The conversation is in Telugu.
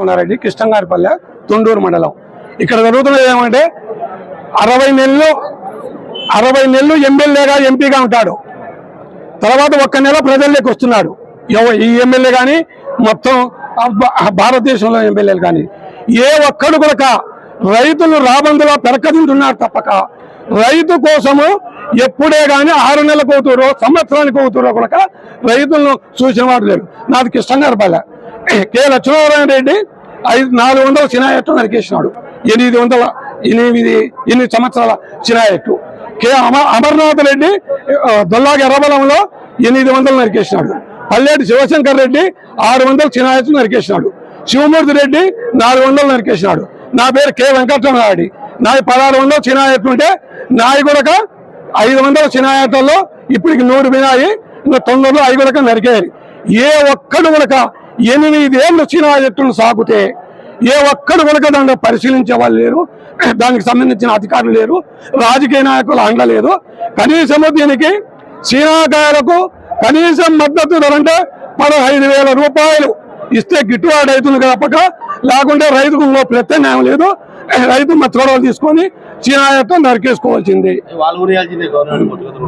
ఉన్నారెడ్డి కృష్ణంగారిపల్లె తుండూరు మండలం. ఇక్కడ జరుగుతున్నది ఏమంటే అరవై నెలలు అరవై నెలలు ఎమ్మెల్యేగా ఎంపీగా ఉంటాడు. తర్వాత ఒక్క నెల ప్రజల్లోకి వస్తున్నాడు. ఈ ఎమ్మెల్యే కానీ మొత్తం భారతదేశంలో ఎమ్మెల్యేలు కానీ. ఏ ఒక్కడు కూడా రైతులు రాబందులా పెరకదింటున్నారు తప్పక. రైతు కోసము ఎప్పుడే కానీ ఆరు నెలలకు అవుతారో సంవత్సరానికి అవుతారో కూడా రైతులను చూసిన వాడు లేరు నాది కృష్ణంగారిపల్లె. కె లక్ష్మీనారాయణ రెడ్డి ఐదు నాలుగు వందల చినాయట్టు నరికేసినాడు ఎనిమిది వందల ఎనిమిది ఎనిమిది సంవత్సరాల చినాయట్టు. కె అమర్నాథ్ రెడ్డి దొల్లాగ ఎర్రబలంలో ఎనిమిది వందలు నరికేసినాడు పల్లెటి శివశంకర్ రెడ్డి ఆరు వందల చినాయట్టు నరికేసినాడు శివమూర్తి రెడ్డి నాలుగు వందలు నరికేసినాడు నా పేరు కె వెంకటరమణారెడ్డి. నాది పదహారు వందలు చినాయట్టు ఉంటే నాయి కూడా ఐదు వందల చినాయట్లలో ఇప్పటికి నూరు వినాయి ఇంకా తొందరలో ఐదు కూడా నరికేయాలి. ఏ ఒక్కడు కూడా ఎనిమిదేళ్ళు చినాయట్టును సాగుతే ఏ ఒక్కడు కూడా దాన్ని పరిశీలించే వాళ్ళు లేరు. దానికి సంబంధించిన అధికారులు లేరు. రాజకీయ నాయకులు అండలేదు కనీసము దీనికి చీనాకాయలకు కనీసం మద్దతు ధర అంటే పదహైదు వేల రూపాయలు ఇస్తే గిట్టుబాటు అవుతుంది తప్పక లేకుంటే రైతుకు ఇంకో ప్రత్యామ్నాయం లేదు. రైతు మచ్చగొడవలు తీసుకొని చీనాయత్వం నరికేసుకోవాల్సింది.